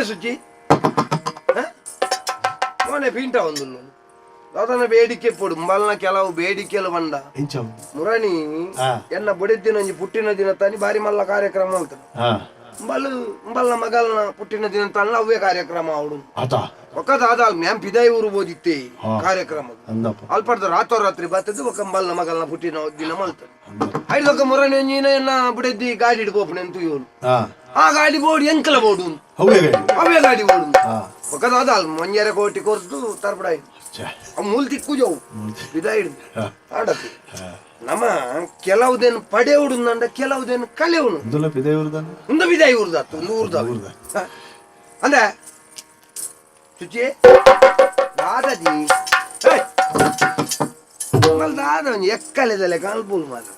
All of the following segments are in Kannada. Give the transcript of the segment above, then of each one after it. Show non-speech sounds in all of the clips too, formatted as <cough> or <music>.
ಏನೇ ಸುಜ್ಜಿ ಮನೆ ಪೀಂಟ ಒಂದು ದಾದನ ಬೇಡಿಕೆ ಪೊಡು ಮಲ್ನ ಕೆಲವು ಬೇಡಿಕೆಲು ಬಂದ. ಮುರಣಿ ಎನ್ನ ಬುಡಿದ್ದಿನ ಪುಟ್ಟಿನ ದಿನ ತಾನಿ ಬಾರಿ ಮಲ್ಲ ಕಾರ್ಯಕ್ರಮ ಅಂತ ಮಲ್ಲು ಮಲ್ಲನ ಮಗಲ್ನ ಪುಟ್ಟಿನ ದಿನ ತಾನ ಅವೇ ಕಾರ್ಯಕ್ರಮ ಅವಳು ಒಕ್ಕ ದಾದ ಮ್ಯಾಮ್ ಪಿದಾಯ ಊರು ಓದಿತ್ತೆ ಕಾರ್ಯಕ್ರಮ. ಅಲ್ಪಡ್ದ ರಾತ್ರೋರಾತ್ರಿ ಬರ್ತದ್ದು ಒಕ್ಕ ಮಲ್ಲನ ಮಗಲ್ನ ಪುಟ್ಟಿನ ದಿನ ಮಲ್ತ ಐದು ಒಕ್ಕ ಮುರಣಿ ಎನ್ನ ಬುಡಿದ್ದಿ ಗಾಡಿಡ್ ಇಡ್ಬೋಪ್ನೆ ಅಂತೂ ಇವನು. ಆ ಗಾಡಿ ಬೋಡು ಎಂಕಲ ಬೋಡು ಅವೇ ಗಾಡಿ ಬೋಡು ಒಕ್ಕದ ಅದಾಲ್ ಮಂಜರ ಕೋಟಿ ಕೊರ್ದು ತರ್ಪಡಾಯಿ ಆ ಮೂಲ್ ತಿಕ್ಕು ಜೋವು. ಬಿದಾಯಿಡು ಆಡತ್ತಿ ನಮ್ಮ ಕೆಲವುದೇನು ಪಡೆ ಉಡುಂದಂಡ ಕೆಲವುದೇನು ಕಲೆ ಉಡು ಒಂದು ಬಿದಾಯಿ ಉರ್ದಾತು ಒಂದು ಉರ್ದ ಅಂದ್ರೆ ಸುಚಿ ದಾದಾಜಿ ದಾದ ಎಕ್ಕಲೆದಲೆ ಕಾಲ್ಪುಲ್ ಮಾತ್ರ.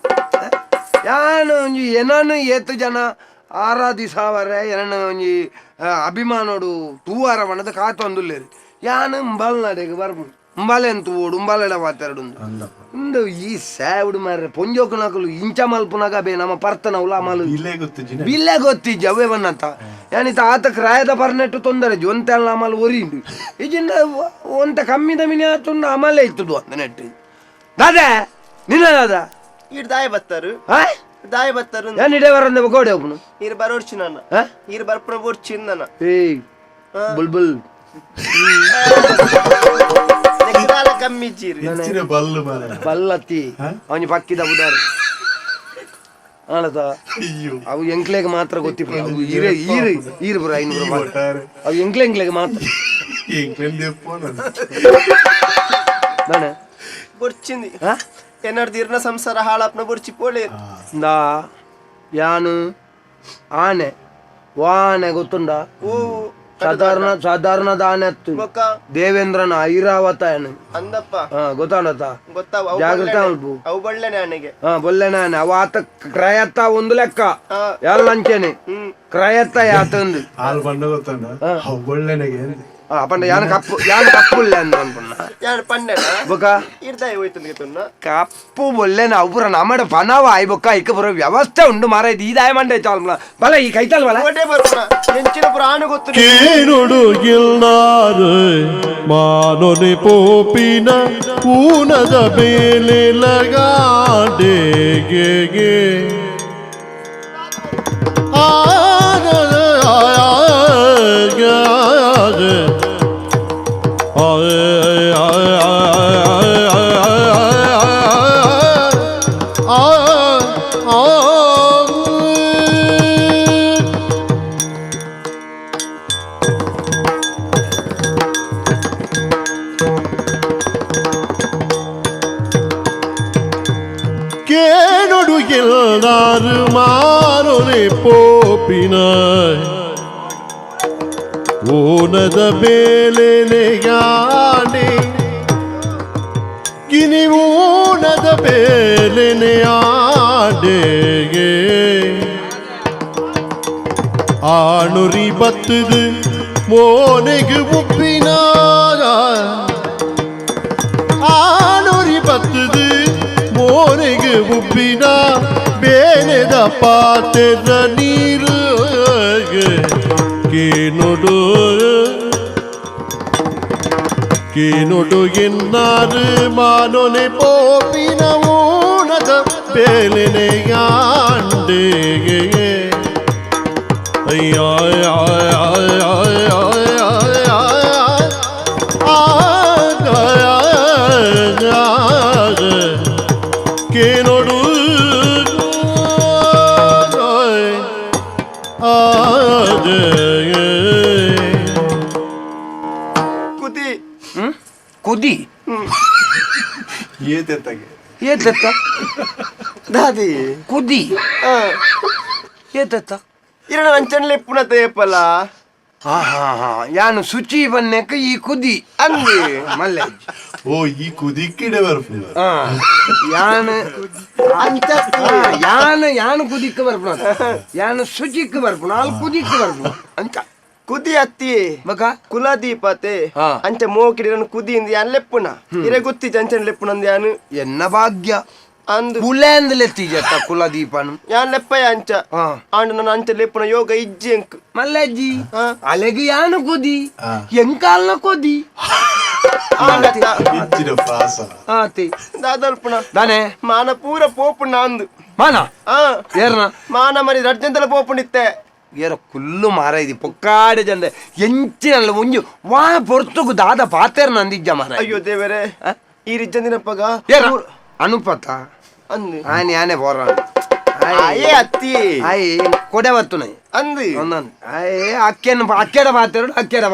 ಯಾನು ಏನಾನು ಏತು ಜನ ಆರಾಧಿಸಾವರೆ ಎರಡು ಒಂಜಿ ಅಭಿಮಾನೋಡು ತೂವಾರ ಮಾಡದ ಕಾತೊಂದುಲ್ಲೇರಿ ಯಾನ ಉಂಬಲ್ ನಡೆಗೆ ಬರ್ಬು. ಉಂಬಲೆ ಅಂತ ಓಡು ಉಂಬಲಡ ಮಾತೆರಡು ಇಂದು ಈ ಸಾವಿಡು ಮಾರ್ರೆ ಪೊಂಜೋಕು ಇಂಚ ಮಲ್ಪು ನಗ ಬೇ ನಮ್ಮ ಪರ್ತನ ಉಲ ಮಲು. ಇಲ್ಲೇ ಗೊತ್ತಿದ್ದೀನಿ ಇಲ್ಲೇ ಅವೇ ಬಂದಂತ ಯಾನಿತ ಆತ ಕ್ರಾಯದ ಬರ್ನೆಟ್ಟು ತೊಂದರೆ ಜೊಂತೆಲ್ಲ ಅಮಲು ಒರಿ ಇಂದು ಒಂತ ಕಮ್ಮಿದ ಮಿನಿ ಆತುಂಡು ಅಮಲೇ ಇತ್ತುದು ಅಂದ ನೆಟ್ಟು ದಾದ ನಿನ್ನ ಇಟ್ ಇಡ್ದಾಯ ಬತ್ತರು. ಹಾ ದಾಯ ಬತ್ತಾರ ನಾನು ಇಡೇವರ ನಮ್ಮ ಗೋಡೆ ಒಬ್ಬನು ನೀರು ಬರೋಡ್ಚಿ ನನ್ನ. ನೀರು ಬರ್ಪಣ ಬೋಡ್ಚಿ ನನ್ನ. ಏ ಬುಲ್ ಕಾಲ ಕಮ್ಮಿ ಚೀರಿ. ಬಲ್ಲು ಬಲ್ಲತ್ತಿ. ಅವನಿ ಪಕ್ಕಿದ ಉದಾರ ಆಳದ ಅವು ಎಂಕ್ಲೆಗ್ ಮಾತ್ರ ಗೊತ್ತಿಪ್ಪ. ಅವು ಈರೆ ಈರ್ ಈರು ಬರ ಐನೂರು ಅವು ಎಂಕ್ಲೆ ಎಂಕ್ಲೆಗ್ ಮಾತ್ರ ಎಂಕ್ಲೆ ನಾನೇ? ಬೊಡ್ಚಿಂದಿ ಹಾ? ಎನ್ನಡ್ದು ಇರ್ನ ಸಂಸಾರ ಹಾಳಪ್ಪನ ಬುರ್ಚಿ ಪೋಳೆ ನಾ ಯಾನು ಆನೆ ವಾನೆ ಗೊತ್ತುಂಡ? ಓ ಸಾಧಾರಣ ಸಾಧಾರಣದ ಆನೆ ಹತ್ತು ಬೊಕ್ಕ ದೇವೇಂದ್ರನ ಐರಾವತ ಆನೆ ಅಂದಪ್ಪ. ಹಾ ಗೊತ್ತಾಡತ್ತ ಗೊತ್ತಾವ ಅವು ಜಾಗ್ರತೆ ಬಳ್ಳೆನೆ. ಅಲ್ಪು ಅವು ಬಳ್ಳೆನೆ ಆನೆಗೆ ಹಾ ಬೊಲ್ಲೆನ ಆನೆ ಅವ ಆತ ಕ್ರಯತ್ತ ಒಂದು ಲೆಕ್ಕ. ಯಾರು ಎಲ್ಲ ಅಂಚೆನೆ ಹ್ಮ್. ಕ್ರಯತ್ತ ಯಾತಂದು? ಹಾಲು ಬಣ್ಣ ಗೊತ್ತಂಡ ಅವು ಒಳ್ಳೆನೆಗೆ പണ്ട് ഞാൻ കപ്പ് ഞാൻ കപ്പില്ല ഞാൻ പണ്ട ബൊക്ക ഇടുതായി പോയിട്ടുണ്ട് തുന്ന കപ്പ് ബൊല്ല അവറ നമ്മുടെ പണവ ആയി ബൊക്ക ഇക്ക പുറ വ്യവസ്ഥ ഉണ്ട് മാറേ ഇതായ മണ്ട വെച്ചാൽ ബല ഈ കൈത്താൽ ബല ഒട്ടേ പുറ എഞ്ചിന പ്രാണ കൊത്തു കേനോട് ഗിൽനാറ് മാനോനെ പോപ്പിന ഊനദ ബേലെ ലഗാ ഡേ ഗേ ഗേ ಮೌನದ ಮೇಲೆ ನೆಯಾಡಿ ಗಿನಿವೂನದ ಮೇಲೆ ನೆಯಾಡೆಗೆ ஆணுரி பத்துது மோனைக்கு உப்பினாரா ஆணுரி பத்துது மோனைக்கு உப்பினா ಬೇನೆದ ಪಾತ್ರದ ನೀರು ಕೇನುಡೋ ಕೀನುಡುಗಿನ್ನಾರು ಮಾನುನೆ ಪೋಪಿನವೂ ನದ ಬೇಲಿನೆಯಾಂಡೇಗೆ ಅಯ್ಯ ಏತ್ಲೆತ್ತ ದಾದಿ ಕುದಿ ಹಾ ಏತೆತ್ತ ಇರಣ ಅಂಚನ್ಲೆ ಪುನಃ ತೇಪಲ್ಲ ಹಾ ಹಾ ಹಾ ಯಾನು ಶುಚಿ ಬನ್ನಕ ಈ ಕುದಿ ಅಂದಿ ಮಲ್ಲೆ ಓ ಈ ಕುದಿಕ್ಕಿಡೆ ಬರ್ಪು ಹಾ ಯಾನು ಅಂಚ ಹಾ, ಯಾನು ಯಾನು ಕುದಿಕ್ಕ ಬರ್ಪುಣ ಯಾನು ಶುಚಿಕ್ಕ ಬರ್ಪುಣ ಅಲ್ಲಿ ಕುದಿಕ್ಕ ಬರ್ಪುಣ ಅಂತ ಕುದಿ ಅತ್ತಿ ಬಕ ಕುಲದೀಪತೆ ಹಾ. ಅಂಚ ಮೋಕಿಡಿರನ್ ಕುದಿ ಇಂದ ಯಾನ್ ಲೆಪ್ಪುನ? ಇರೆ ಗುತ್ತಿ ಅಂಚನ್ ಲೆಪ್ಪುನ ಅಂದ ಯಾನು? ಎನ್ನ ಭಾಗ್ಯ? ಅಂದು. ಕುಲೆಂದಲೆತ್ತಿಜತ್ತ ಕುಲದೀಪನು. ಯಾನ್ ಲೆಪ್ಪ ಅಂಚ? ಹಾ. ಆಂಡ ನನ್ನ ಅಂಚ ಲೆಪ್ಪನ ಯೋಗ ಇಜ್ಜಿ ಎಂಕ್ ಮಲ್ಲಜ್ಜಿ ಹಾ. ಅಲೆಗೆ ಯಾನು ಕುದಿ? ಹಾ. ಎಂಕಾಲ್ನ ಕುದಿ? ಮಾನ ಪೂರ ಪೋಪುಣ್ಣ ಅಂದು. ಮಾನ? ಮಾನ ಮರಿ ರಡ್ಜಂತಲ ಪೋಪುಣಿತ್ತೆ ಏರ ಕುಲ್ಲು ಮಾರ ಇದು ಪೊಕ್ಕಾಡೆ ಜನ ಎಂಚಿನಲ್ಲ ಒಂಜಿ. ವಾ ಪೊರ್ತುಗು ದಾದ ಪಾತೆರ್ ನಂದಿಜ್ಜ ಮಾರ ಅಯ್ಯೋ ದೇವರೇ. ಈ ರಿಜ್ಜಂದಿನಪ್ಪಗ ಏರ ಅನುಪತ. ಅಂದು ಆನೆ ಆನೆ ಬೋರ. ಅಯ್ಯೇ ಅತ್ತಿ. ಆಯ್. ಕೊಡೆ ಬತ್ತುನ ಅಂದು ಒಂದೊಂದು. ಆಯೇ ಅಕ್ಕೆನ ಅಕ್ಕೆಡ ಬಾತೆರಡು ಅಕ್ಕೆಡ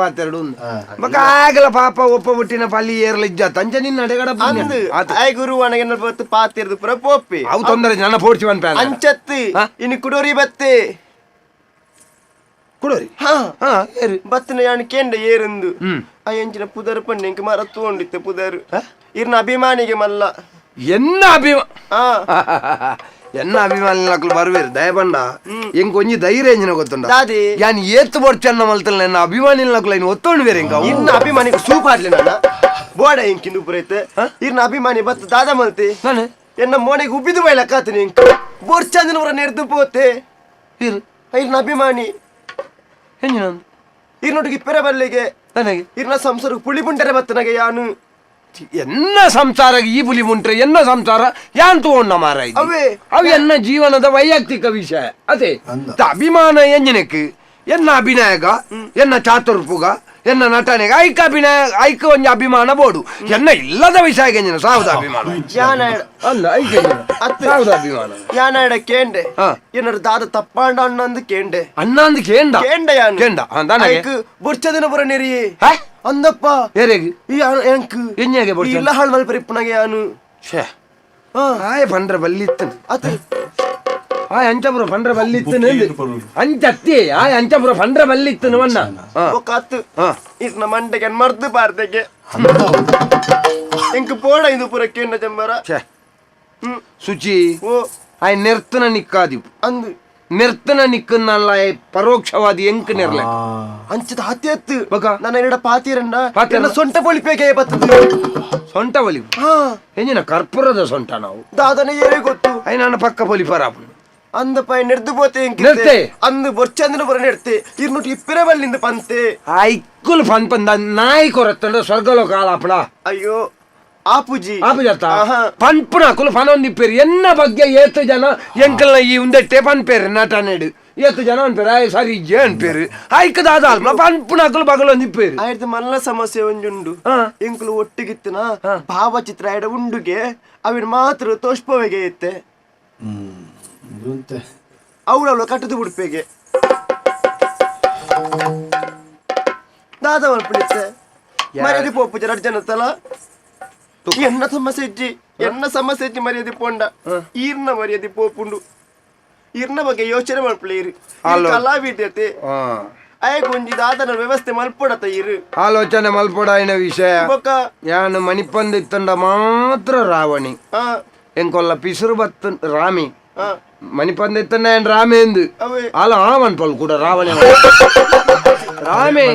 ಹಾ. ಬಕ ಆಗಲ ಪಾಪ ಒಪ್ಪ ಬುಟ್ಟಿನ ಪಲ್ಲಿ ಏರ್ಲ ಇಜ್ಜ. ತಂಚ ನಿನ್ನ ಅಡೆಗಡ ಅಂದು. ಆಯ್ ಗುರು ಅನಗೆನ್ನ ಬತ್ತು ಪಾತಿರ್ದು ಪುರ ಪೋಪಿ. ಅವು ತೊಂದರೆ ನನ್ನ ಪೋಡ್ಸಿ ಬಂದ ಅಂಚತ್ತಿ? ಇನ್ನು ಕುಡೋರಿ ಬತ್ತೆ. ಕುಡೋರಿ? ಹಾ. ಹಾ. ಏರು ಬತ್ತಿನ ಯಾನ್ ಕೆಂಡ ಏರಂದು. ಆ ಎಂಚಿನ ಪುದರ್ ಪಣ್ಣೆಂಕ ಮರ ತೋಂಡಿತ್ತೆ ಪುದರ್. ಇರ್ನ ಅಭಿಮಾನಿಗೆ ಮಲ್ಲ. ಎನ್ನ ಅಭಿಮಾನ ಹಾ. <laughs> ಎನ್ನ ಅಭಿಮಾನಿಗಳು ಬರ್ವೇರು ದಯಬಂಡ ಎಂಗ್ ಒಂಜಿ ಧೈರ್ಯ ಎಂಜಿನ ಗೊತ್ತುಂಡ? ದಾದಿ. ಯಾನ್ ಏತ್ ಬರ್ಚನ್ನ ಮಲ್ತಲ್ಲ ನನ್ನ ಅಭಿಮಾನಿಗಳು ಇನ್ನು ಒತ್ತೊಂಡು ಬೇರೆ ಇಂಕ ಇನ್ನ ಅಭಿಮಾನಿಗೆ ಸೂಪ್ ಆಡ್ಲಿ ನನ್ನ ಬೋಡ ಇಂಕಿಂದು ಪುರೈತೆ ಇರ್ನ ಅಭಿಮಾನಿ ಬತ್ತ ದಾದ ಮಲ್ತಿ. ನಾನು? ಎನ್ನ ಮೋನೆಗೆ ಉಬ್ಬಿದು ಬೈಲ ಕಾತೀನಿ ಇಂಕ ಬೋರ್ಚಂದಿನವರ ನೆರೆದು ಪೋತೆ. ಇರ್. ಇರ್ನ ಅಭಿಮಾನಿ. ಹೆಂಜಿನೊಂದು ಇರ್ನೊಟ್ಟಿಗೆ ಪೆರ ಬಲ್ಲಿಗೆ ನನಗೆ ಇರ್ನ ಸಂಸಾರ ಪುಳಿ ಪುಂಟರೆ ಬತ್ತನಗೆ ಯಾನು ಎನ್ನ ಸಂಸಾರ ಈ ಬುಲಿ ಮುಂಟ್ರೆ ಎನ್ನ ಸಂಸಾರ ಯಾನ್ ತಗೊಂಡ ಮಾರ ಇದು? ಅವೇ. ಅವು ಎನ್ನ ಜೀವನದ ವೈಯಕ್ತಿಕ ವಿಷಯ ಅದೇ ಅಂದ. ತ ಅಭಿಮಾನ ಎಂಜಿನಕ್ಕೆ ಎನ್ನ ಅಭಿನಯಗ ಎನ್ನ ಚಾತುರ್ಪುಗ ಎನ್ನ ನಟನೆಗ ಐಕ ಅಭಿನಯ ಐಕ ಒಂಜಿ ಅಭಿಮಾನ ಬೋಡು. ಎನ್ನ ಇಲ್ಲದ ವಿಷಯ ಸಾವುದ ಅಭಿಮಾನ. ಯಾನಾಯ್ಡ ಅಲ್ಲ ಐಕ. ಸಾವುದ ಅಭಿಮಾನ. ಯಾನ ಕೇಂಡೆ? ಹಾ. ಏನಾರು ದಾದ ತಪ್ಪಾಂಡ ಅಣ್ಣಂದು ಕೇಂಡೆ. ಅಣ್ಣಂದು ಕೇಂಡ? ಕೇಂಡ ಯಾನ್? ಕೇಂಡ ಹಾ, ದನಗೆ ದಿನ ಬುರ್ಚದಿನ ಬುರ ನೆರಿ. ಅಂದಪ್ಪ. ಏರೆಗಿ? ಈ ಎಂಕ್. ಎಂಜಾಗೆ ಬುರ್ಚ? ಇಲ್ಲ ಹಾಳ್ ಮಲ್ಪರಿಪ್ಪನಾಗೆ ಯಾನು. ಛೇ. ಹಾ. ಬಂದ್ರ ಪಂಡ್ರೆ ಬಲ್ಲಿತ್ತನು ಅತ್ತೆ. ಆಯ್ ಅಂಚಪುರ ಪಂಡ್ರೆ ಬಲ್ಲಿತ್ತನು. ಅಂಚತ್ತಿ ಆ ಅಂಚಪುರ ಪಂಡ್ರೆ ಬಲ್ಲಿತ್ತನು ಒಕ್ಕ ಹತ್ತು ಹಾ. ಇರ್ನ ಮಂಡೆಗೆ ಮರ್ದು ಪಾರ್ದೆಗೆ ಎಂಕ್ ಪೋಡ ಇದು ಪುರ ಕೆಂಡ ಜಂಬರ ಛೇ. ಹ್ಮ್. ಶುಚಿ ಓ. ಆಯ್ ನೆರ್ತನ ನಿಕ್ಕಾದಿ ಅಂದು. ನೆರ್ತನ ನಿಕ್ಕನ್ನಲ್ಲ ಆಯ್ ಪರೋಕ್ಷವಾದಿ ಎಂಕ್ ನಿರ್ಲ. ಅಂಚದ ಹತ್ತಿ ಹತ್ತು ಬಕ. ನನ್ನ ಎರಡ ಪಾತಿರಣ್ಣ ಪಾತಿರಣ್ಣ. ಎನ್ನ ಸೊಂಟ ಪೊಳಿಪೇಗೆ ಬತ್ತದು. ಸೊಂಟ ಒಲಿ ಹಾ. ಎಂಜಿನ ಕರ್ಪೂರದ ಸೊಂಟ ನಾವು? ದಾದನ ಏನೇ ಗೊತ್ತು. ಐ ನನ್ನ ಪಕ್ಕ ಪೊಲಿ ಪರಾಪು ಅಂದಪ್ಪ ನೆರ್ದು ಪೋತೆ ನೆರ್ತೆ. ಅಂದು ಬೊರ್ಚಂದಿನ ಬರ ನೆಡ್ತೆ. ಇರ್ನುಟಿ ಇಪ್ಪಿರ ಬಲ್ಲಿಂದ ಪಂತೆ. ಐಕ್ಕುಲ್ ಫನ್ ಪಂದ ನಾಯಿ ಕೊರತ್ತಂಡ ಸ್ವರ್ಗಲೋಕ ಆಲಾಪಡ ಅಯ್ಯೋ ಆಪುಜಿ. ಆಪು ಜತ್ತ ಆಹಾ. ಪನ್ಪುನ ಕುಲು ಫನೊಂದಿಪ್ಪೇರು ಎನ್ನ ಬಗ್ಗೆ ಏತು ಜನ ಎಂಕಲ್ನ ಈ ಉಂದೆಟ್ಟೆ ಪನ್ಪೇರು ನಟ ನೆಡು. ಏತು ಜನ ಅನ್ಪೇರು ಆಯ್ ಸರಿ ಇಜ್ಜೆ ಅನ್ಪೇರು ಆಯ್ಕದಾದ ಅಲ್ಮ ಪನ್ಪುನ ಕುಲು ಬಗಲೊಂದಿಪ್ಪೇರು ಆಯ್ತು ಮಲ್ಲ ಸಮಸ್ಯೆ ಒಂಜುಂಡು. ಹಾ. ಎಂಕುಲು ಒಟ್ಟಿಗಿತ್ತನ ಭಾವಚಿತ್ರ ಎಡ ಉಂಡುಗೆ ಅವಿನ ಮಾತ್ರ ತೋಷ್ಪವೆಗೆ ಇತ್ತೆ. ಹ್ಮ್. ಇದಂತೆ ಅವಳವಳು ಕಟ್ಟದು ಬಿಡ್ಪೇಗೆ ದಾದ ಮಲ್ಪಳಿತ್ತೆ ಮರ್ಯಾದೆ ಪೋಪು ಎರಡು ಜನ ತಲ. ಎನ್ನ ಸಮಸ್ಯೆ ಇಜ್ಜಿ ಎನ್ನ ಸಮಸ್ಯೆ ಇಜ್ಜಿ ಮರ್ಯಾದೆ ಪೋಂಡ. ಈರ್ನ ಮರ್ಯಾದೆ ಪೋಪುಂಡು ಇರ್ನ ಬಗ್ಗೆ ಯೋಚನೆ ಮಲ್ಪಳೀರಿ ಅಲ್ಲೋ. ಕಲಾವಿದ್ಯತೆ. ಹಾ. ಅಯ್ಯ ಗೊಂಜಿ ದಾದನ ವ್ಯವಸ್ಥೆ ಮಲ್ಪಡತ ಇರು ಆಲೋಚನೆ ಮಲ್ಪೊಡಾಯಿನ ವಿಷಯ. ಬೊಕ್ಕ ಯಾನು ಮಣಿಪಂದಿತ್ತಂಡ ಮಾತ್ರ ರಾವಣಿ. ಎಂಕೊಲ್ಲ ಪಿಸುರು ಬತ್ತು ರಾಮಿ. ಹಾ ಮಣಿಪಂದಿತ್ತಂಡ ಏನ್ ರಾಮೇಂದು ಅವೇ ಅಲ್ಲ ಆವನ್ ಪಲ್ ಕೂಡ ರಾವಣೆ ರಾಮೆ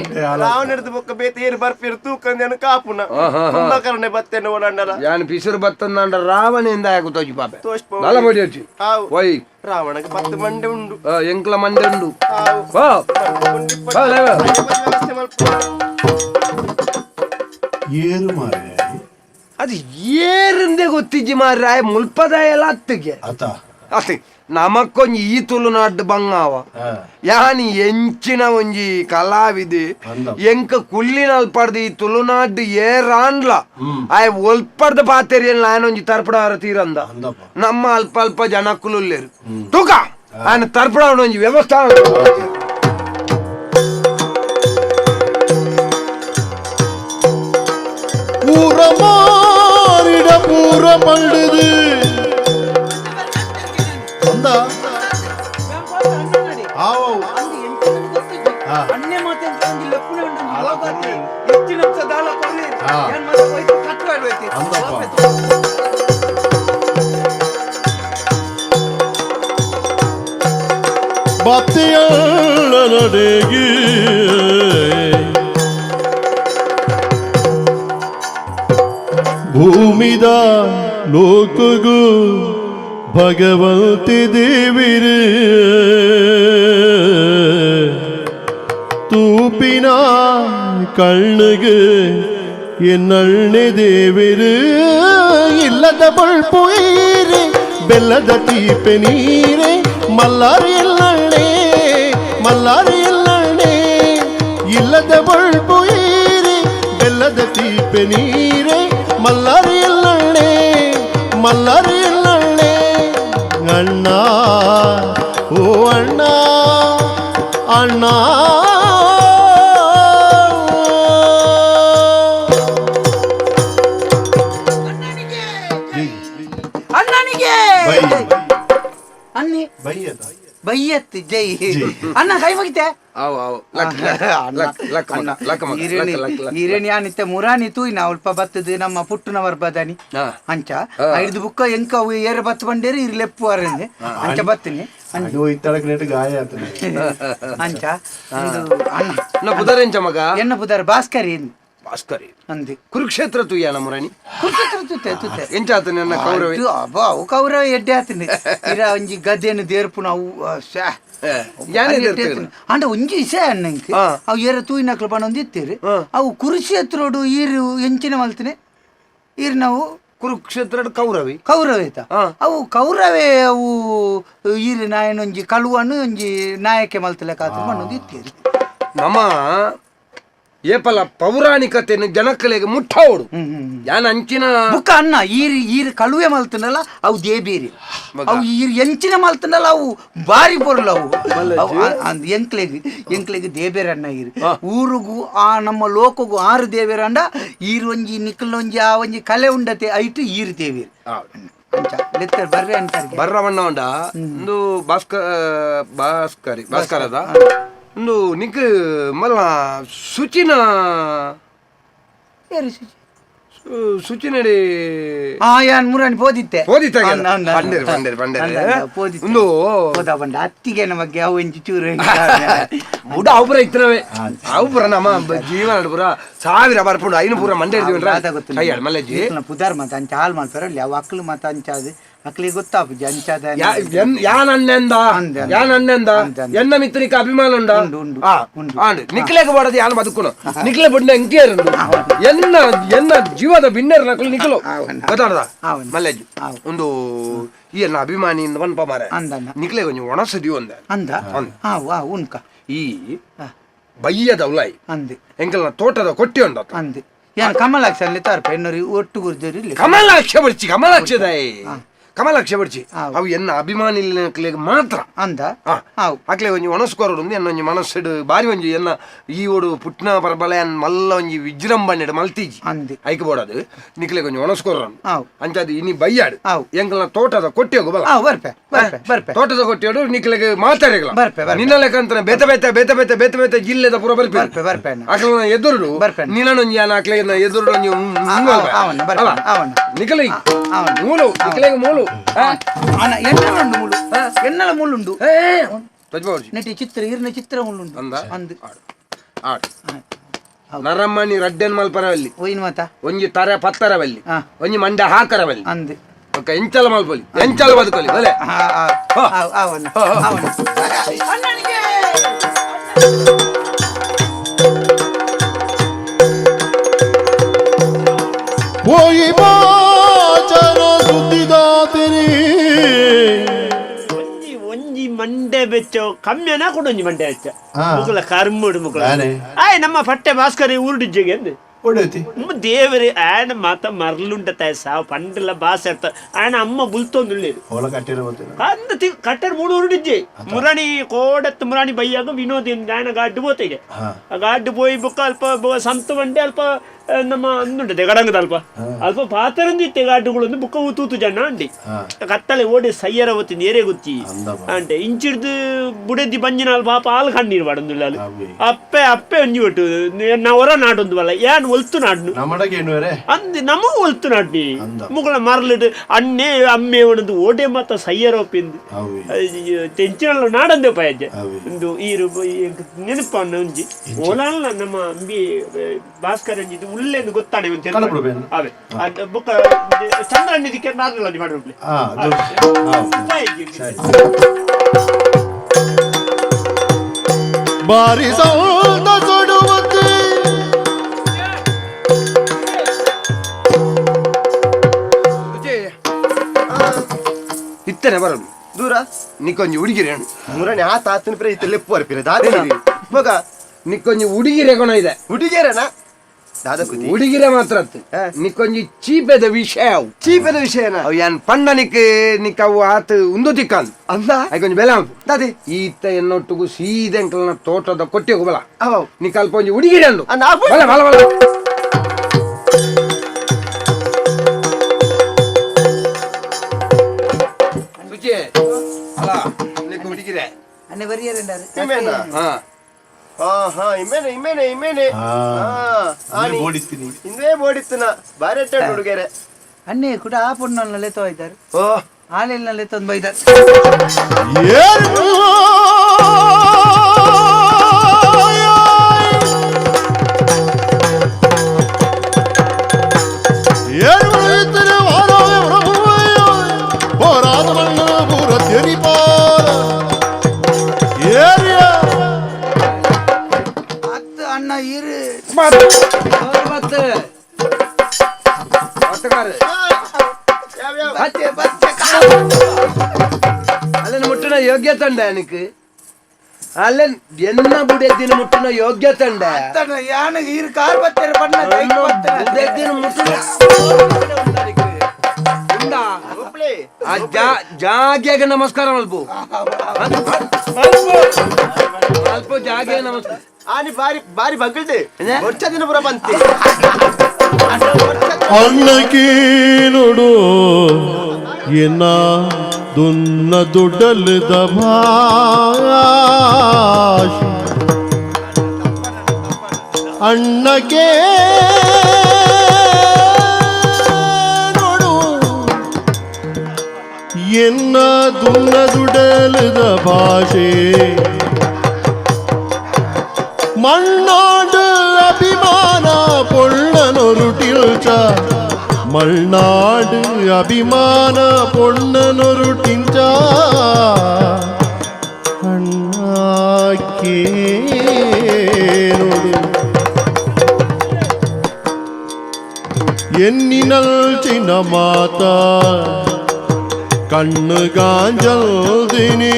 ರಾವಣ ಹಿಡಿದು ಬೊಕ್ಕ ಬೇತೆ ಏರು ಬರ್ಪಿರು ತೂಕಂದೇನು ಕಾಪುನ ಕುಂಭಕರ್ಣೆ ಬತ್ತೇನೆ ಓಡಾಂಡಲ ಯಾನ್ ಪಿಸುರು ಬತ್ತಂದ ರಾವಣೆಯಿಂದ ಆಗುತ್ತೋಜಿ ಪಾಪೆ ತೋಷ್ಪ ನಲ ಬಡಿ వచ్చి ಆವು ಒಯ್ ರಾವಣಗೆ ಪತ್ತು ಮಂಡೆ ಉಂಡು ಆ, ಎಂಕ್ಲ ಮಂಡೆ ಉಂಡು ಆವು ಬಾ ಉಂಡಿ ಬಾ, ಲೇ, ಬಾ. ವ್ಯವಸ್ಥೆ ಮಲ್ಪ ಏರು ಮಾರೆ ಅದು ಏರಿಂದೆ ಗೊತ್ತಿಜ್ಜಿ ಮಾರ್ರೆ ಮುಲ್ಪದ ಎಲ್ಲ ಅತ್ತಿಗೆ ಆತ ಅಷ್ಟೇ ನಮಕ್ಕೊಂಜಿ ಈ ತುಳು ನಾಡು ಬಂಗಾವ ಯಾನಿ ಎಂಚಿನ ಒಂಜಿ ಕಲಾವಿದೆ ಎಂಕ ಕುಲ್ಲಿನಲ್ ಪಡ್ದು ಈ ತುಳುನಾಡು ಏರಾನ್ಲ ಆಯ್ ಒಲ್ಪಡ್ದ ಪಾತೆರಿಯಲ್ಲಿ ನಾನು ಒಂಜಿ ತರ್ಪಡವರ ತೀರಂದ ನಮ್ಮ ಅಲ್ಪ ಅಲ್ಪ ಜನ ಕುಲುಲ್ಲೇರು ತೂಕ ಆಯ್ನ ತರ್ಪಡ ಒಂಜಿ ವ್ಯವಸ್ಥೆ ಊರ ಮಾರಿಡ ಪೂರ ಮಲ್ಡು ನಡೆಗಿ ಭೂಮಿದ ಲೋಕಗು ಭಗವಂತಿ ದೇವಿರು ತೂಪಿನ ಕಣ್ಣಿಗೆ ಎನ್ನಣ್ಣೆ ದೇವಿರು ಇಲ್ಲದ ಬಳ್ಪು ಈರೆ ಬೆಲ್ಲದ ತೀಪೆ ನೀರೆ ಮಲ್ಲಾರಿ ಎಲ್ಲಣ್ಣೆ ಮಲ್ಲಾರಿ ಎಲ್ಲಣ್ಣೆ ಇಲ್ಲದ ಬಳ್ಪು ಈರೆ ಬೆಲ್ಲದ ತೀಪೆ ನೀರೆ ಮಲ್ಲಾರಿ ಎಲ್ಲಣ್ಣೆ ಮಲ್ಲಾರಿ ಎಲ್ಲಣ್ಣೆ ಅಣ್ಣ ಓ ಅಣ್ಣ ಅಣ್ಣ ಜೈ. ಅಣ್ಣ ಕೈ ಮುಗಿತೆ? ಅವು ಅವು. ಈರೇಣಿ ಅನಿತ್ತ ಮುರಾನಿ ತೂಯಿನ ಅಲ್ಪ ಬತ್ತದ ನಮ್ಮ ಪುಟ್ಟನವರ್ ಬದಾನಿ. ಅಂಚ. ಐದು ಬುಕ್ಕ ಎಂಕ ಅವು ಏರ ಬತ್ತ ಬಂಡೇರಿ ಇರ್ಲೆಪ್ಪು ಅರಂದೆ ಅಂಚ ಬತ್ತೀನಿ. ಅಂಚ. ಅಣ್ಣ. ನಾ ಬುಧರೆಂಚ ಮಗ? ಎನ್ನ ಬುದಾರ ಭಾಸ್ಕರಿ ಭಾಸ್ಕರಿ ಅಂದಿ. ಕುರುಕ್ಷೇತ್ರ ತುಯ್ಯ ನಮ್ಮರಣಿ ಕುರುಕ್ಷೇತ್ರ ತುತ್ತೆ ತುತ್ತೆ. ಎಂಚಾತ ನನ್ನ ಕೌರವ? ಅಬ್ಬ ಅವು ಕೌರ ಎಡ್ಡೆ ಆತೀನಿ. ಇರ ಒಂಜಿ ಗದ್ದೆಯನ್ನು ದೇರ್ಪು ನಾವು ಶ್ಯಾ ಯಾನೇ ಅಂಡ ಒಂಜಿ ವಿಷಯ ಅನ್ನಂಕ್. ಅವು ಏರ ತೂಯಿನಕ್ಲು ಪಣೊಂದು ಇತ್ತೀರಿ. ಹಾ. ಅವು ಕುರುಕ್ಷೇತ್ರೋಡು ಈರು ಎಂಚಿನ ಮಲ್ತಿನಿ. ಈರು ನಾವು ಕುರುಕ್ಷೇತ್ರ ಕೌರವಿ ಕೌರವೇತ. ಅವು ಕೌರವೇ ಅವು ಈರು ನಾಯನ ಒಂಜಿ ಕಳುವನ್ನು ಒಂಜಿ ನಾಯಕೆ ಮಲ್ತಲೆ ಕಾತು ಪಣೊಂದು ಇತ್ತೀರಿ. ನಮ್ಮ ಏಪಲ ಪೌರಾಣಿಕತೆಯನ್ನು ಜನಕಲೆಗೆ ಮುಟ್ಟೋಡು. ಯಾನ ಅಂಚಿನ ಬುಕ್ಕ ಅನ್ನ ಈರ್ ಈರ್ ಕಳುವೆ ಮಲ್ತನಲ್ಲ ಅವು ದೇಬೇರಿ. ಅವು ಈರ್ ಎಂಚಿನ ಮಲ್ತನಲ್ಲ ಅವು ಬಾರಿ ಬರಲ್ಲ ಅವು. ಎಂಕ್ಲೆಗೆ ಎಂಕ್ಲೆಗ್ ದೇಬೇರ ಅಣ್ಣ ಈರು. ಊರಿಗೂ ಆ ನಮ್ಮ ಲೋಕಗೂ ಆರು ದೇವೇರ ಅಂಡ ಈರು ಒಂಜಿ ನಿಕ್ಕಲೊಂಜಿ ಆ ಒಂಜಿ ಕಲೆ ಉಂಡತೆ ಐಟು ಈರು ದೇವೇರು ಅಂತ ಬರ್ರವಣ್ಣ ಉಂಡ. ಒಂದು ಭಾಸ್ಕರ್ ಭಾಸ್ಕರಿ. ಭಾಸ್ಕರದ ಒಂದು ನಿಕ್ ಮಲ್ಲ ಸುಚಿನ ಏರು ಸುಚಿ. ಸು- ಸುಚಿನಡಿ ಆ ಯಾನ್ ಮುರಾಣಿ ಪೋದಿತ್ತೆ ಪೋದಿತ್ತ ಆಗ್ಯದ. ಅಂದ, ಅಂದ, ಅಂದ. ಬಂದಿರು, ಬಂದಿರು, ಬಂದಿರು. ಅಂದ, ಅಂದ, ಪೋದಿತ್ತೆ. ಒಂದು ಪೋದ ಬಂಡ ಅತ್ತಿಗೆ ನಮಗೆ ಅವು ಎಂಚಿ ಚೂರು ಬುಡ ಅವ್ರ ಇತ್ತನವೇ ಅವು ಪುರ ನಮ್ಮ ಬ- ಜೀವನ ಪುರ ಸಾವಿರ ಬರ್ಪುಂಡು ಐನು ಪೂರ ಮಂಡೆ ಹಿಡಿದು ಕೈ ಆಡ್ ಮಲ್ಲೆಜ್ಜಿ ಪುದಾರ್ ಮತ ಅಂಚ ಹಾಲ್ ಮಾಡ್ತಾರ ಅಲ್ಲಿ ಅವು ಅಕ್ಲು ಮತ ಅಂಚಾದು ಅಕ್ಲಿಗೆ ಗೊತ್ತಾಪುಜಿ ಜಂಚದ ಯಾ- ಎನ್- ಯಾನ್ ಅನ್ನೆಂದ ಅಂದೆ, ಅಂದೆ. ಯಾನ್ ಅನ್ನೆಂದ ಅಂದೆ, ಅಂದೆ. ಎನ್ನ ಮಿತ್ರನಿಗೆ ಅಭಿಮಾನ ಉಂಡ. ನಿಕ್ಲೆಗೆ ಬಾಡದು ಯಾನ್ ಬದುಕುನು? ನಿಕ್ಲೆ ಬಿಡ್ನ ಎಂಕೇರು ಎನ್ನ ಎನ್ನ ಜೀವದ ಬಿನ್ನೆರ್ ನಕಲು ನಿಕ್ಲು. ಗೊತ್ತಾಡ್ದ ಅವ್. ಒಂದು ಈ ಎನ್ನ ಅಭಿಮಾನಿಯಿಂದ ಬಂದ ಮಾರ. ನಿಕ್ಲೆ ಕೊಂಚ ಒಣಸದಿ ಒಂದ ಅಂದ. ಉನ್ಕ ಈ ಬಯ್ಯದ ಉಲಾಯಿ. ಅಂದೆ. ಎಂಕಲ್ನ ತೋಟದ ಕೊಟ್ಟಿ ಉಂಡ ಅಂದೆ. ಯಾನ್ ಕಮಲಾಕ್ಷ ಅಲ್ಲಿ ತಾರ್ಪ ಎನ್ನರಿ ಒಟ್ಟು ಗುರ್ಜರಿ ಕಮಲಾಕ್ಷ ಬಡ್ಚಿ ಕಮಲಾಕ್ಷದಾಯ ಕಮಲಾಕ್ಷ ಬರ್ಚಿ ಅವ್. ಎನ್ನ ಅಭಿಮಾನಿಗಳಿಗೆ ಮಾತ್ರ ಅಂದ ಅಕ್ಲೆ ಒಂಜಿ ಒಣಸ್ಕೊರೋಡು ಒಂದು ಎನ್ನ ಒಂಜಿ ಮನಸ್ಸಡು ಬಾರಿ ಒಂಜಿ ಎನ್ನ ಈ ಓಡು ಪುಟ್ನ ಪರಬಲ ಎನ್ ಮಲ್ಲ ಒಂಜಿ ವಿಜೃಂಭಣೆಡು ಮಲ್ತೀಜಿ ಅಂದಿ ಐಕ್ ಬೋಡದು ನಿಕ್ಲೆ ಒಂಜಿ ಒಣಸ್ಕೊರೋನು ಅಂಚಾದು ಇನಿ ಬಯ್ಯಾಡು ಅವ್. ಎಂಕಲ್ನ ತೋಟದ ಕೊಟ್ಟಿ ಹೋಗು ಬಲ ಬರ್ಪೆ ಬರ್ಪೆ ತೋಟದ ಕೊಟ್ಟಿಯೋಡು ನಿಕ್ಲೆಗೆ ಮಾತಾಡಿಗಲ ಬರ್ಪೆ. ನಿನ್ನ ಲೆಕ್ಕಂತಾನೆ ಬೇತ ಬೇತ ಬೇತ ಬೇತ ಬೇತ ಬೇತ ಜಿಲ್ಲೆದ ಪೂರ ಬರ್ಪೆ ಬರ್ಪೆ ಬರ್ಪೆ. ಅಕ್ಲನ ಎದುರುಡು ಬರ್ಪೆ. ನಿನ್ನೊಂಜಿ ಯಾನ ಅಕ್ಲೆ ಎದುರುಡು ಒಂಜಿ ನಿಕಲಿ ಮೂಲು ನಿಕ್ಲೆಗೆ ಮೂಲು ಆ? ಅಣ್ಣ ಎನ್ನಲ ಉಂಡು ಮುಳ್ಳು ಎನ್ನಲ ಮುಳ್ಳುಂಡು ಏ, ತಜ್ಬಾವ್ಜಿ. ನೆಟಿ ಚಿತ್ರ ಈರ್ನ ಚಿತ್ರ ಮುಳ್ಳುಂಡು ಅಂದ? ಅಂದು ಆಡ್. ನರಮ್ಮನಿ ರಡ್ಡೆನ್ ಮಲ್ಪರವಲ್ಲಿ ಒಯ್ನು ಮಾತ ಒಂಜಿ ತರ ಪತ್ತರವಲ್ಲಿ ಹಾ. ಒಂಜಿ ಮಂಡ ಹಾಕರವಲ್ಲಿ ಅಂದೆ ಒಕ್ಕ ಎಂಚಲ ಮಲ್ಪಲಿ ಎಂಚಲ ಬದುಕಲಿ ಬಲೆ ಹಾ ಹಾ. ಅವನ ಹಾ, ಮಂಡೆ ಬೆಚ್ಚ ಕಮ್ಮಿನ ಕೊಡೊಂಜಿ ಮಂಡೆ ಬೆಚ್ಚ. ಹಾ. ಮುಕುಲ ಕರ್ಮುಡು ಮುಕುಲ. ಆಯ್ ನಮ್ಮ ಪಟ್ಟೆ ಭಾಸ್ಕರ ಊರುಡಿಜ್ಜೆಗೆ ಅಂದೆ ಹೊಡೆತಿ ನಮ್ಮ ದೇವರೇ ಆಯನ ಮಾತ ಮರ್ಲುಂಟ ತಾಯ ಸಾವ್ ಪಂಡಲ ಬಾಸ ಇರ್ತ. ಆಯನ ಅಮ್ಮ ಬುಲ್ತೊಂದುಳ್ಳೇದು ಹೊಲ ಕಟ್ಟಿರ ಗೊತ್ತಿಲ್ಲ. ಅಂದ ತಿ ಕಟ್ಟಡ ಮೂಡು ಊರುಡಿಜ್ಜೆ ಮುರಾಣಿ ಕೋಡತ್ ಮುರಾಣಿ ಬೈಯಾಗ ವಿನೋದ್ ಆಯನ ಹಾ. ಆ ಗಾಡ್ಡು పోయి ಬುಕ್ಕ ಅಲ್ಪ ಬೋ ಸಂತ ಮಂಡೆ ಅಲ್ಪ ನಮ್ಮ ಅಂದುಂಟದೆ ಗಡಂಗದ ಅಲ್ಪ ಅಲ್ಪ ಪಾತರಂದಿ ತೆಗಾಟುಗಳೊಂದು ಬುಕ್ಕ ಊತೂತು ಜನ ಅಂಡಿ ಕತ್ತಲೆ ಓಡಿ ಸಯ್ಯರವತ್ತಿ ನೇರೆ ಗೊತ್ತಿ ಅಂಟೆ ಇಂಚಿಡ್ದು ಬುಡೆದ್ದಿ ಬಂಜಿನಾಲ್ ಪಾಪ ಹಾಲು ಕಣ್ಣೀರು ಬಾಡಂದಿಲ್ಲ ಅಪ್ಪೆ ಅಪ್ಪೆ ಒಂಜಿ ಒಟ್ಟು ನಾ ಹೊರ ನಾಡೊಂದು ಬಲ್ಲ ಯಾನ್ ಒಲ್ತು ನಾಡ್ನು ಅಂದ್ ನಮಗೂ ಒಲ್ತು ನಾಡ್ನಿ ಮುಗಳ ಮರಲಿಟ್ಟು ಅಣ್ಣೆ ಅಮ್ಮೆ ಒಣದು ಓಟೆ ಮತ್ತ ಸಯ್ಯರೊಪ್ಪಿಂದು ತೆಂಚಿನಲ್ಲ ನಾಡಂದೆ ಪಯಜ್ಜೆ ಒಂದು ಈರು ನೆನಪನ್ನು ಒಂಜಿ ಓಲಾಲ್ ನಮ್ಮ ಅಂಬಿ ಭಾಸ್ಕರಂಜಿದು ಉಲ್ಲೆಂದು ಗೊತ್ತಾನೆ ಒಂದು. ಅವೆ ಅದ್. ಬೊಕ್ಕ ಚಂದ್ರಣ್ಣ ಇದಕ್ಕೆ ನಾರ್ನಲ್ಲ ಮಾಡಿ ಬಾರಿ ಸೌಂದ ಸುಡುವಂತೆ. ಇತ್ತನೆ ಬರಲು ದೂರ? ನಿಕ್ಕೊಂಜಿ ಹುಡುಗಿರಿ ಅಣ್ಣ. ಮೂರನೇ ಆ ತಾತನ ಪ್ರೇ ಇತ್ತ ಲೆಪ್ಪು ಅರ್ಪಿರ ದಾದ ಮಗ ನಿಕ್ಕೊಂಜಿ ಹುಡುಗಿರೆ ಗುಣ ಇದೆ. ಹುಡುಗಿಯರನ ದಾದ ಕುದಿ ಹುಡುಗಿರೆ ಮಾತ್ರ ಅತ್ತು ನಿಕ್ಕೊಂಜಿ ಚೀಪೆದ ವಿಷಯ ಅವು ಚೀಪದ ವಿಷಯನ ಅವು ಏನ್ ಪಂಡ ನಿಕ್ ನಿಕ್ ಅವು ಆತ ಉಂದು ತಿಕ್ಕಂದು ಅಂದ ಅದಕ್ಕೊಂಜಿ ಬೆಲೆ ಉಂಟು ದಾದಿ ಈತ ಎನ್ನೊಟ್ಟಿಗೂ ಸೀದೆಂಕಲ್ನ ತೋಟದ ಕೊಟ್ಟಿ ಹೋಗಬಲ್ಲ ಅವ ನೀ ಕಲ್ಪ ಒಂಜಿ ಹುಡುಗಿರಿ ಅಂದು ಆ, ನಾ ಬುಡ್- ಬಲ ಬಲ ಬಲ ಸುಚಿ ಅಲ್ಲ ನಿಕ್ ಹುಡುಗಿರೆ ಅನ್ನೆ ಬರಿಯರೆಂಡಾರು ಇಮೇನ ಹಾ ಹಾ. ಹಾ ಇಮೇನೆ ಇಮೇನೆ ಇಮೇನೆ ಹಾ. ಹಾ ಆನಿ ಓಡಿಸ್ತೀನಿ ಇಂದೇ ಬೋಡಿತ್ತನ ಬಾರಿ ಅಟ್ಟ ಹುಡುಗರೆ ಅನ್ನೆ ಕೂಡ ಆ ಪುಣ್ಣನಲ್ಲಿ ತೋಯ್ತಾರೆ ಓ. ಹಾಲಿನಲ್ಲಿ ತಂದು ಬೈತಾರೆ அண்ணா இரு பத்து பத்துக்காரு ಅದನ್ನು ಮುಟ್ಟಣ ಯೋಗ್ಯ ತಂಡ ಅನಕ್ಕೆ ಅಲ್ಲ ಎನ್ನ ಬುಡೆದ್ದಿನ ಮುಟ್ಟಣ ಯೋಗ್ಯ ತಂಡ ಯಾನಗೆ ಇರು ಕಾರ್ ಬತ್ತೇರು ಬಣ್ಣ ಬುಡೆದ್ದಿನ ಮುಟ್ಟಣ ಜಾಗ್ಯಾಗ ನಮಸ್ಕಾರ ಮಲ್ಪ ಮಲ್ಪ ಜಾಗ್ಯಾಗ ನಮಸ್ಕಾರ ಆನಿ ಬಾರಿ ಬಾರಿ ಬಗ್ಗಳ್ದೆ ಏನೇ? ವರ್ಷ ದಿನ ಬರ ಬಂತಿ ಅನ್ನಕ್ಕೆ ನೋಡು ಎನ್ನ ದುನ್ನ ದುಡ್ಡಲ್ದ ಭಾಷ ಅಣ್ಣಕ್ಕೆ ನೋಡು ಎನ್ನ ದುನ್ನ ದುಡಲದ ಭಾಷೆ పొన్ననొరుటిల్చా మల్నాడు అభిమాన పొన్ననొరుటించా అన్నాకేనుడు ఎన్నినల్చిన మాత కన్ను గాంజల్ దినీ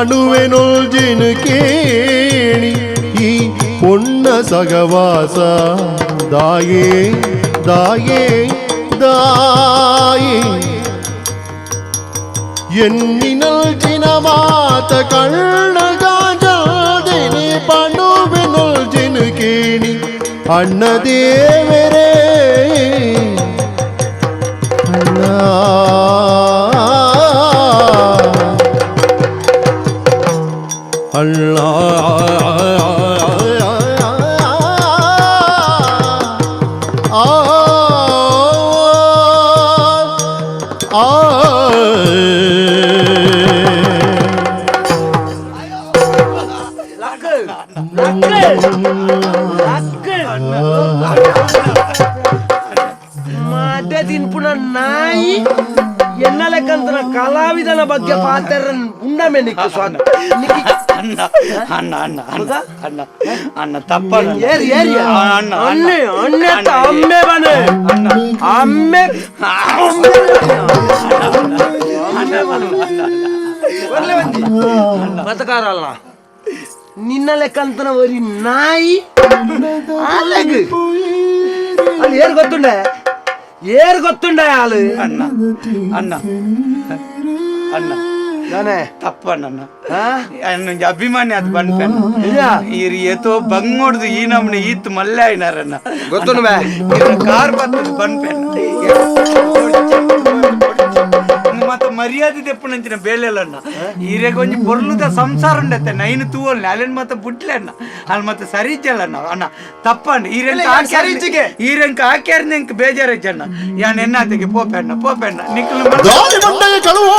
ಪಣುವೆನೊಲ್ಜೆನು ಕೇಳಿ ಈ ಪೊಣ್ಣ ಸಗವಾಸ ದಾಯೇ ದಾಯೇ ದಾಯೇ ಎನ್ನಿನಲ್ ಜಿನಮಾತ ಕಣ್ಣ ಗಾಜಾದಿನಿ ಪಣುವಿನಲ್ ಜಿನು ಕೇಣಿ ಅಣ್ಣ ದೇವರೇ ಅಣ್ಣ ಅಣ್ಣ ಉಂಡಮೆ ನಿಕ್ಕು ಸ್ವಾದ ಅಣ್ಣ ಅಣ್ಣ ಅಣ್ಣ ಅಣ್ಣ ಅಣ್ಣ ಅಣ್ಣ ತಪ್ಪಣ್ಣ ಏರಿ ಏರಿ ಅಣ್ಣ ಅಣ್ಣೆ ಅಣ್ಣೆ ಅತ್ತ ಅಮ್ಮೆ ಬನೆ ಅಮ್ಮೆ ಒಳ್ಳೆ ಬಂದಿ ಬತಕಾರ ಅಲ್ಲ ನಿನ್ನ ಲೆಕ್ಕಂತನ ಒರಿ ನಾಯಿ ಅಲೆಗ್ ಅಲ್ಲಿ ಏರ್ ಗೊತ್ತುಂಡ ಏರ್ ಗೊತ್ತುಂಡ ಆಳು ಅಣ್ಣ ಅಣ್ಣ ಅಣ್ಣ ನಾನೇ? ತಪ್ಪ ನನ್ನ ಅನ್ನೊಂದು ಅಭಿಮಾನಿ ಅದು ಬಂದ್ಪೆನ್ ನಿಜ? ಈರ್ ಬಂಗ್ ಬಂಗೋಡ್ದು ಈ ನಮ್ನ ಈತ್ ಮಲ್ಲೆ ಆಯ್ನಾರನ್ನ ಗೊತ್ತು ಕಾರ್ ಬರ್ತದ ಬಂದ್ಪೆನ್ ಮತ್ತೆ ಮರ್ಯಾದೆ ತೆಪ್ಪನಂಚಿನ ಬೇಲೆಲ್ಲಣ್ಣ. ಈರೆಗೆ ಒಂಜಿ ಬೊರ್ಲುದ ಸಂಸಾರ ಉಂಡತ್ತೆ. ನೈನ್ ತೂವಲ್ನೆ. ಅಲ್ಲೇನ್ ಮತ್ತೆ ಬುಟ್ಲೆ ಅಣ್ಣ ಅಲ್ಲಿ ಮತ್ತೆ ಸರಿ ಅಣ್ಣ ಅಣ್ಣ ತಪ್ಪಣ್ಣ ಈರೆಂಕ ಇಜ್ಜಿಗೆ? ಈರೆಂಕ ಹಾಕ್ಯಾರ ನಿಂಕ್ ಬೇಜಾರಜ್ಜಣ್ಣ ಯಾನ್ ಎನ್ನಾತೆಗೆ? ಪೋಪೆಣ್ಣ ಪೋಪೆಣ್ಣ. ನಿಕ್ಲು ಕಳುವ.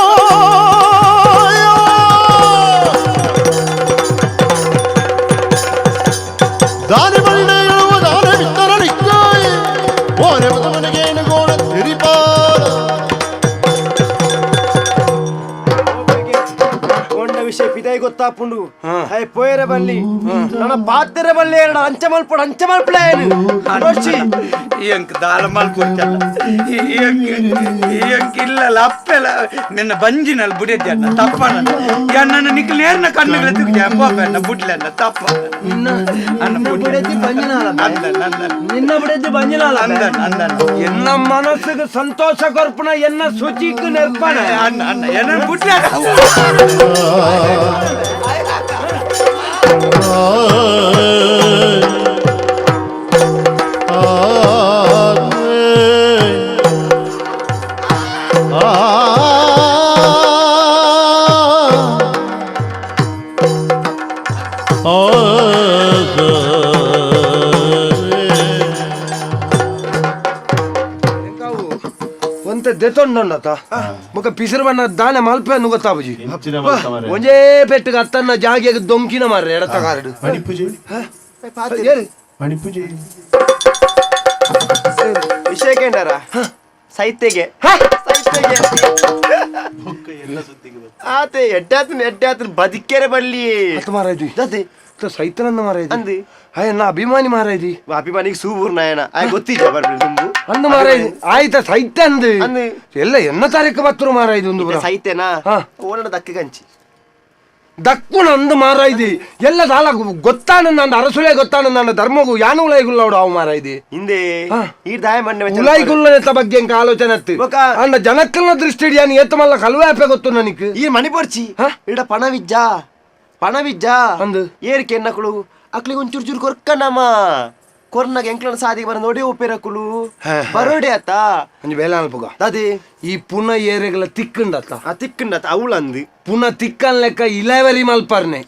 ಗೊತ್ತಾಪುಂಡು ಹೈ ಪೋಯರೆ ಬಲ್ಲಿ ನನ್ನ ಪಾತ್ರೆ ಬಲ್ಲಿ ಎರಡು ಅಂಚ ಮಲ್ಪಡ ಅಂಚ ಮಲ್ಪಡ ಏನು ರೋಷಿ ಈ ಅಂಕ ದಾಳ ಮಲ್ಕೊಡ್ತಲ್ಲ ಈ ಅಂಕ ಈ ಅಂಕ ಇಲ್ಲಲ್ಲ ಅಪ್ಪೆಲ್ಲ ನಿನ್ನ ಬಂಜಿನಲ್ಲಿ ಬುಡಿದ್ಯಣ್ಣ ತಪ್ಪಣ್ಣ ನನ್ನ ನಿಕ್ಲು ನೇರ್ನ ಕಣ್ಣುಗಳ ತಿರುಗಿ ಪೋಪೆಣ್ಣ ಬುಡ್ಲೆಣ್ಣ ತಪ್ಪ ಅಣ್ಣ ಬಿಡದಿ ಬಂಜಿನಾಲ ಬೇ. ಅಂದಣ್ಣ ಅಂದಣ್ಣ ನಿನ್ನ ಬಿಡದಿ ಬಂಜಿನಾಲ ದೆತೊಂಡತ ಮುಖ ಪಿಸರು ಬಣ್ಣ ದಾನೆ ಮಲ್ಪೆ ಅನ್ನು ಮಾರ್ರೆ. ಒಂಜೇ ಪೆಟ್ಟಿಗೆ ಅತ್ತನ್ನ ಜಾಗಿಯಾಗ ದೊಂಕಿನ ಮಾರ್ರೆ ಎಡತ ಕಾರಡು ವಿಷಯ ಕೇಂದ್ರ ಸಾಹಿತ್ಯಗೆ ಆತೆ ಎಡ್ಡಾತನ ಎಡ್ಡಾತನ ಬದುಕೆರೆ ಬಲ್ಲಿ ಮಾರಾಯ್ತು ಮಾರಾಯ್ದು ಅದೇ ಸೈತನನ್ನ ಮಾರಾಯ್ದು? ಅಂದಿ? ಅಯ್ಯ ನಾ ಅಭಿಮಾನಿ ಮಾರಾಯ್ದಿ? ಅಭಿಮಾನಿಗೆ ಸೂಬೂರ್ ನಾಯನ. ಆಯ್ ಗೊತ್ತಿದ್ದ ಬರ್ಬಿಡಿ ತುಂಬು ಅಂದು ಮಾರಾಯ್ದು. ಆಯ್ತ ಸೈತ ಅಂದು. ಅಂದು. ಎಲ್ಲ ಎನ್ನ ತಾರೀಕು ಬತ್ತರು ಮಾರಾಯ್ದು ಒಂದು ಬುರ. ಸಾಹಿತ್ಯನಾ ಹಾ. ಓನಡ ದಕ್ಕೆ ಕಂಚಿ ದಕ್ಕುಣ ಅಂದು ಮಾರಾಯ್ದಿ. ಎಲ್ಲ ಸಾಲ ಗೊತ್ತಾನ ನನ್ನ ಅರಸುಲೆ ಗೊತ್ತಾನ ನನ್ನ ಧರ್ಮಗು ಯಾನು ಉಲಾಯ್ಗುಲ್ಲವಡು ಅವು ಮಾರಾಯ್ದಿ. ಹಿಂದೆ. ಈ ದಾಯ ಮಣ್ಣೆ ಉಲಾಯ್ಗುಲ್ಲನೆತ್ತ ಬಗ್ಗೆ ಎಂಕ ಆಲೋಚನೆ ಅತ್ತು. ಬೊಕ? ಅನ್ನ ಜನಕ್ಕಲ್ನ ದೃಷ್ಟಿ ಯಾನು ಏತಮಲ್ಲ ಮಲ್ಲ ಕಲ್ವಾಪೆ ಗೊತ್ತು ನನಗೆ. ಈ ಮಣಿಪರ್ಚಿ? ಇಡ ಪಣವಿಜ್ಜ. ಪಣವಿಜ್ಜ. ಅಂದು? ಏರಿಕೆ ಎನ್ನಕಳು ಅಕ್ಲಿಗೆ ಒಂಚೂರು ಚೂರು ಕೊರ್ಕನಮ್ಮ ಕೊರ್ನಾಗ ಎಂಕ್ಲನ ಸಾದಿ ಬರ ನೋಡಿ ಒಪ್ಪೇರಕುಲು ಬರೋಡಿ ಅತ್ತ. ಅಂಜು ಬೇಲ ಅಲ್ಪಗ ಅದೇ ಈ ಪುನ ಏರೆಗಳ ತಿಕ್ಕಂಡತ್ತ? ಆ ತಿಕ್ಕಂಡ ಅಂದು ಪುನ ತಿಕ್ಕನ್ ಲೆಕ್ಕ ಇಲೆವರಿ ಮಲ್ಪರ್ನೆ.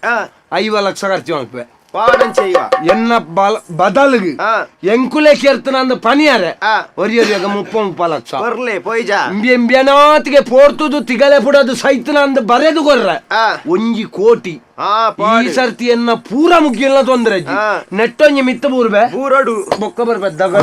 ಐವ ಲಕ್ಷ ಖರ್ಚು ಮಲ್ಪೆ ಪಾಡಂಚೆಯ್ವ ಎನ್ನ ಬಲ ಬದಲ್ಗು ಆ ಎಂಕುಲೆ ಕೇರ್ತನ ಅಂದ ಪನಿಯಾರೆ ಆ ಒರಿಯರಿಯಾಗ ಮುಪ್ಪ ಮುಪ್ಪ ಲಕ್ಷ ಬರ್ಲೆ ಪೋಯ್ಜ ಎಂಬಿ ಎಂಬಿಯನಾತಿಗೆ ಪೋರ್ತುದು ತಿಗಲೆ ಪುಡದು ಸೈತನ ಅಂದ ಬರೆದು ಕೊರ್ರ ಆ ಒಂಜಿ ಕೋಟಿ ಆ ಈ ಪಾಡು ಸರ್ತಿ ಎನ್ನ ಪೂರ ಮುಗಿಲ್ಲ ತೊಂದ್ರೆ ಆ. ನೆಟ್ಟೊಂಜಿ ಮಿತ್ತ ಬೂರ್ಬೆ ಊರಡು ಬೊಕ್ಕ ಬರ್ಬೆ ದಗ